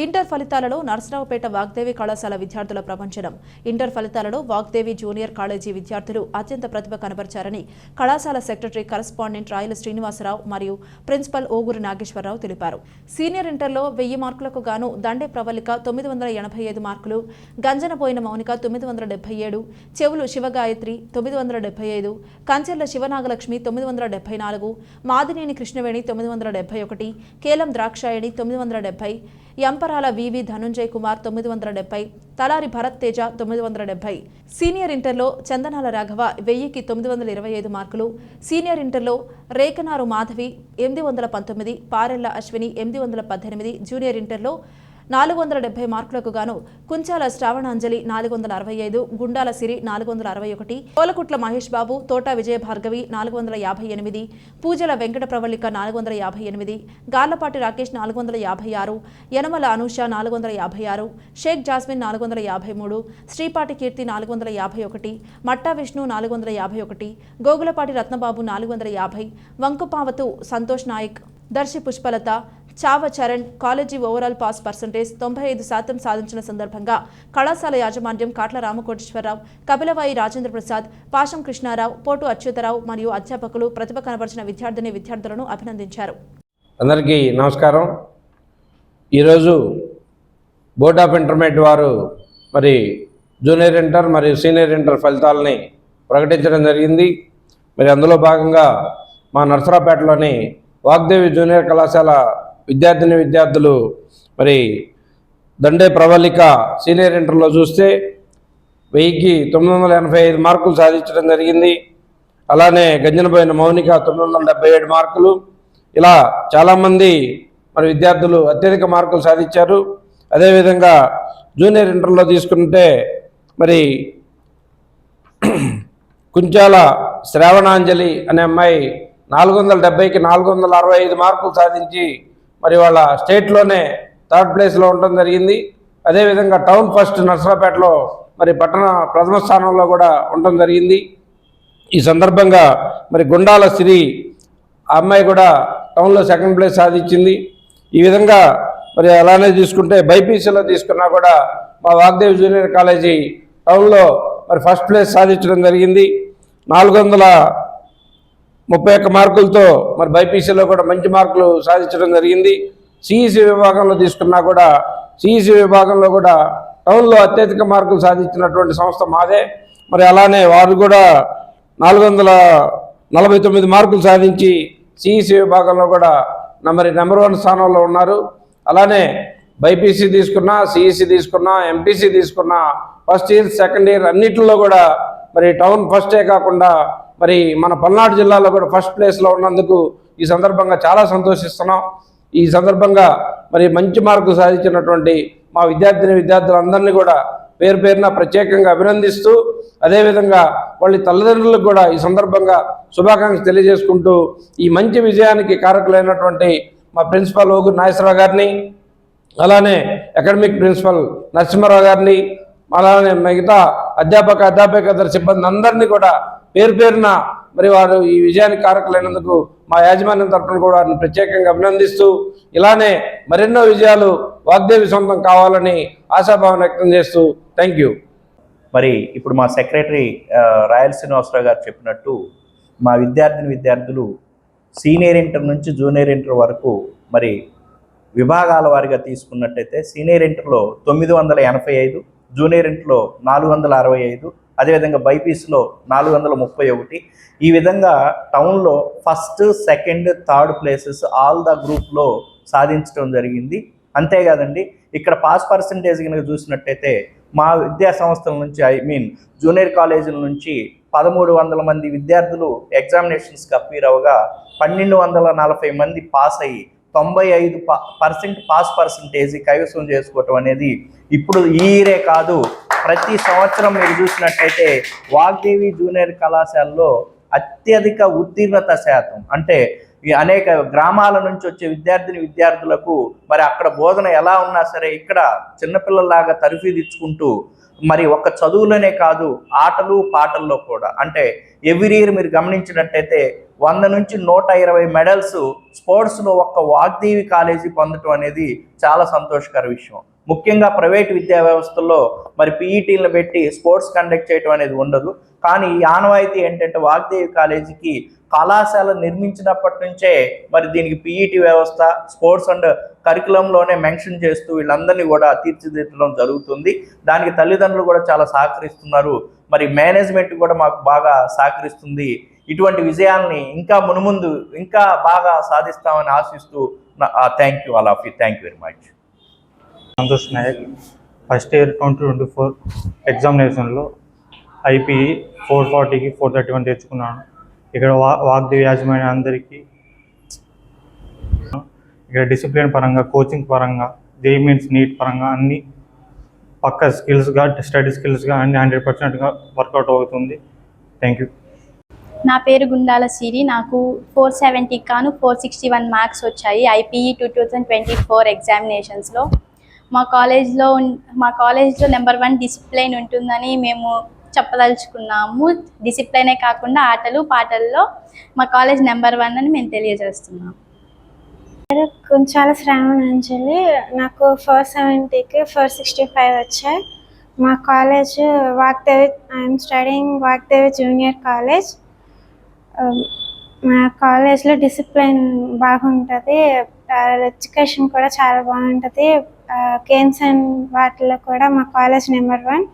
Inter ఫలితాలలో నరసరావుపేట వాగ్దేవి కళాశాల విద్యార్థుల ప్రపంచనం. ఇంటర్ ఫలితాలలో వాగ్దేవి జూనియర్ కాలేజీ విద్యార్థులు అత్యంత ప్రతిభ కనబరిచారని కళాశాల సెక్రటరీ కరస్పాండెంట్ రాయల శ్రీనివాసరావు మరియు ప్రిన్సిపల్ ఓగురు నాగేశ్వరరావు తెలిపారు. సీనియర్ ఇంటర్లో వెయ్యి మార్కులకు గాను దండే ప్రవళిక తొమ్మిది వందల ఎనభై ఐదు మార్కులు గంజనపోయిన మౌనిక తొమ్మిది వందల డెబ్బై ఏడు చెవులు శివగాయత్రి తొమ్మిది వందల డెబ్బై ఐదు కంచెర్ల శివనాగలక్ష్మి తొమ్మిది వందల డెబ్బై నాలుగు మాదినేని కృష్ణవేణి తొమ్మిది వందల డెబ్బై ఒకటి కేలం ద్రాక్షాయణి తొమ్మిది వందల డెబ్బై ఎంపరాల వివి ధనుంజయ్ కుమార్ తొమ్మిది వందల డెబ్బై తలారి భరత్ తేజ తొమ్మిది వందల డెబ్బై. సీనియర్ ఇంటర్లో చందనాల రాఘవ వెయ్యికి తొమ్మిది వందల ఇరవై ఐదు మార్కులు. సీనియర్ ఇంటర్లో రేకనారు మాధవి ఎనిమిది వందల పంతొమ్మిది పారెళ్ళ అశ్విని ఎనిమిది వందల పద్దెనిమిది. జూనియర్ ఇంటర్లో నాలుగు వందల డెబ్బై మార్కులకు గాను కుంచాల శ్రావణాంజలి నాలుగు వందల అరవై ఐదు గుండాల సిరి నాలుగు వందల అరవై ఒకటి కోలకుట్ల మహేష్ బాబు తోట విజయ భార్గవి నాలుగు వందల యాభై ఎనిమిది పూజల వెంకట ప్రవళిక నాలుగు వందల యాభై ఎనిమిది గార్లపాటి రాకేష్ నాలుగు వందల యాభై ఆరు యనమల అనూష నాలుగు వందల యాభై ఆరు షేక్ జాస్మిన్ నాలుగు వందల యాభై మూడు శ్రీపాటి కీర్తి నాలుగు వందల యాభై ఒకటి మట్టా విష్ణు నాలుగు వందల యాభై ఒకటి గోగులపాటి రత్నబాబు నాలుగు వందల యాభై Vankupavathu Santosh Nayak Darshi Pushpalatha Chava Charan college overall pass percentage తొంభై ఐదు శాతం సాధించిన సందర్భంగా కళాశాల యాజమాన్యం కాట్ల రామకోటేశ్వరరావు కపిలవాయి రాజేంద్ర ప్రసాద్ పాశం కృష్ణారావు పోటు అచ్యుతరావు మరియు అధ్యాపకులు ప్రతిభ కనబరిచిన విద్యార్థిని విద్యార్థులను అభినందించారు. అందరికీ నమస్కారం. ఈరోజు బోర్డ్ ఆఫ్ ఇంటర్మీడియట్ వారు మరి జూనియర్ ఇంటర్ మరియు సీనియర్ ఇంటర్ ఫలితాలని ప్రకటించడం జరిగింది. మరి అందులో భాగంగా మా నర్సరాపేటలోని వాగ్దేవి జూనియర్ కళాశాల విద్యార్థిని విద్యార్థులు మరి దండే ప్రవళిక సీనియర్ ఇంటర్లో చూస్తే వెయ్యికి తొమ్మిది వందల ఎనభై ఐదు మార్కులు సాధించడం జరిగింది. అలానే గంజనపోయిన మౌనిక తొమ్మిది వందల డెబ్బై ఏడు మార్కులు. ఇలా చాలామంది మరి విద్యార్థులు అత్యధిక మార్కులు సాధించారు. అదేవిధంగా జూనియర్ ఇంటర్లో తీసుకుంటే మరి కుంచాల శ్రావణాంజలి అనే అమ్మాయి నాలుగు వందల డెబ్బైకి నాలుగు వందల అరవై ఐదు మార్కులు సాధించి మరి వాళ్ళ స్టేట్లోనే థర్డ్ ప్లేస్లో ఉండడం జరిగింది. అదేవిధంగా టౌన్ ఫస్ట్ నర్సరాపేటలో మరి పట్టణ ప్రథమ స్థానంలో కూడా ఉండడం జరిగింది. ఈ సందర్భంగా మరి గుండాల సిరి ఆ అమ్మాయి కూడా టౌన్లో సెకండ్ ప్లేస్ సాధించింది. ఈ విధంగా మరి అలానే తీసుకుంటే బైపీసీలో తీసుకున్నా కూడా మా వాగ్దేవి జూనియర్ కాలేజీ టౌన్లో మరి ఫస్ట్ ప్లేస్ సాధించడం జరిగింది. నాలుగు వందల ముప్పై ఒక్క మార్కులతో మరి బైపీసీలో కూడా మంచి మార్కులు సాధించడం జరిగింది. సిఈసి విభాగంలో తీసుకున్నా కూడా సిఈసి విభాగంలో కూడా టౌన్లో అత్యధిక మార్కులు సాధించినటువంటి సంస్థ మాదే. మరి అలానే వారు కూడా నాలుగు వందల నలభై తొమ్మిది మార్కులు సాధించి సిఈసి విభాగంలో కూడా మరి నెంబర్ వన్ స్థానంలో ఉన్నారు. అలానే బైపీసీ తీసుకున్నా సిఈసి తీసుకున్నా ఎంపీసీ తీసుకున్నా ఫస్ట్ ఇయర్ సెకండ్ ఇయర్ అన్నిటిలో కూడా మరి టౌన్ ఫస్టే కాకుండా మరి మన పల్నాడు జిల్లాలో కూడా ఫస్ట్ ప్లేస్లో ఉన్నందుకు ఈ సందర్భంగా చాలా సంతోషిస్తున్నాం. ఈ సందర్భంగా మరి మంచి మార్కులు సాధించినటువంటి మా విద్యార్థిని విద్యార్థులందరినీ కూడా పేరు పేరున ప్రత్యేకంగా అభినందిస్తూ అదేవిధంగా వాళ్ళ తల్లిదండ్రులకు కూడా ఈ సందర్భంగా శుభాకాంక్షలు తెలియజేసుకుంటూ ఈ మంచి విజయానికి కారకులైనటువంటి మా ప్రిన్సిపాల్ ఓగు నాగేశ్వరరావు గారిని అలానే అకాడమిక్ ప్రిన్సిపల్ నరసింహారావు గారిని అలానే మిగతా అధ్యాపక అధ్యాపకేతర సిబ్బంది అందరినీ కూడా పేరు పేరున మరి వారు ఈ విజయానికి కారకులైనందుకు మా యాజమాన్యం తరఫున కూడా వారిని ప్రత్యేకంగా అభినందిస్తూ ఇలానే మరెన్నో విజయాలు వాగ్దేవి సొంతం కావాలని ఆశాభావం వ్యక్తం చేస్తూ థ్యాంక్ యూ మరి ఇప్పుడు మా సెక్రటరీ రాయల్ రాయల శ్రీనివాసరావు గారు చెప్పినట్టు మా విద్యార్థిని విద్యార్థులు సీనియర్ ఇంటర్ నుంచి జూనియర్ ఇంటర్ వరకు మరి విభాగాల వారిగా తీసుకున్నట్టయితే సీనియర్ ఇంటర్లో తొమ్మిది వందల ఎనభై ఐదు జూనియర్ ఇంటర్లో నాలుగు వందల అరవై ఐదు అదేవిధంగా బైపీస్లో నాలుగు వందల ముప్పై ఒకటి. ఈ విధంగా టౌన్లో first second third places all the గ్రూప్లో సాధించడం జరిగింది. అంతేకాదండి ఇక్కడ పాస్ పర్సంటేజ్ కనుక చూసినట్టయితే మా విద్యా సంస్థల నుంచి ఐ మీన్ జూనియర్ కాలేజీల నుంచి పదమూడు వందల మంది విద్యార్థులు ఎగ్జామినేషన్స్కి అప్పీర్ అవగా పన్నెండు వందల నలభై మంది పాస్ అయ్యి తొంభై ఐదు పర్సెంట్ పాస్ పర్సంటేజ్ కైవసం చేసుకోవటం అనేది ఇప్పుడు ఈ ఇయరే కాదు ప్రతి సంవత్సరం మీరు చూసినట్టయితే వాగ్దేవి జూనియర్ కళాశాలలో అత్యధిక ఉత్తీర్ణత శాతం. అంటే ఈ అనేక గ్రామాల నుంచి వచ్చే విద్యార్థిని విద్యార్థులకు మరి అక్కడ బోధన ఎలా ఉన్నా సరే ఇక్కడ చిన్నపిల్లల్లాగా తరఫీదిచ్చుకుంటూ మరి ఒక్క చదువులోనే కాదు ఆటలు పాటల్లో కూడా. అంటే ఎవ్రీ ఇయర్ మీరు గమనించినట్టయితే వంద నుంచి నూట ఇరవై మెడల్స్ స్పోర్ట్స్లో ఒక్క వాగ్దేవి కాలేజీ పొందటం అనేది చాలా సంతోషకర విషయం. ముఖ్యంగా ప్రైవేట్ విద్యా వ్యవస్థల్లో మరి పీఈటీలను పెట్టి స్పోర్ట్స్ కండక్ట్ చేయటం అనేది ఉండదు. కానీ ఈ ఆనవాయితీ ఏంటంటే వాగ్దేవి కాలేజీకి కళాశాల నిర్మించినప్పటి నుంచే మరి దీనికి పీఈటీ వ్యవస్థ స్పోర్ట్స్ అండ్ కరికులంలోనే మెన్షన్ చేస్తూ వీళ్ళందరినీ కూడా తీర్చిదిద్దడం జరుగుతుంది. దానికి తల్లిదండ్రులు కూడా చాలా సహకరిస్తున్నారు. మరి మేనేజ్మెంట్ కూడా మాకు బాగా సహకరిస్తుంది. ఇటువంటి విజయాల్ని ఇంకా మునుముందు ఇంకా బాగా సాధిస్తామని ఆశిస్తూ thank you all of you thank you very much Santosh Nayak. First year twenty twenty four ఎగ్జామినేషన్లో ఐపీఈ ఫోర్ ఫార్టీకి ఫోర్ థర్టీ వన్ తెచ్చుకున్నాను. ఇక్కడ వా వాగ్దేవి యాజమాన్య అందరికీ ఇక్కడ డిసిప్లిన్ పరంగా కోచింగ్ పరంగా జే మీన్స్ నీట్ పరంగా అన్ని పక్క స్కిల్స్గా స్టడీ స్కిల్స్గా అన్ని హండ్రెడ్ పర్సెంట్గా వర్కౌట్ అవుతుంది. థ్యాంక్ యూ నా పేరు గుండాల సిరి. నాకు ఫోర్ సెవెంటీ కాను ఫోర్ సిక్స్టీ వన్ మార్క్స్ వచ్చాయి IPE two thousand twenty four ఎగ్జామినేషన్స్లో మా కాలేజ్లో మా కాలేజ్లో నెంబర్ వన్ డిసిప్లైన్ ఉంటుందని మేము చెప్పదలుచుకున్నాము. డిసిప్లైనే కాకుండా ఆటలు పాటల్లో మా కాలేజ్ నెంబర్ వన్ అని మేము తెలియజేస్తున్నాము. కొంచాల శ్రావణాంజలి నాకు ఫోర్ సెవెంటీకి ఫోర్ సిక్స్టీ ఫైవ్ వచ్చాయి. మా college Vagdevi I'm studying Vagdevi junior college. Um, మా కాలేజ్లో డిసిప్లిన్ బాగుంటుంది. ఎడ్యుకేషన్ కూడా చాలా బాగుంటుంది. కేన్స్ అండ్ వాటిలో కూడా మా కాలేజ్ నెంబర్ వన్.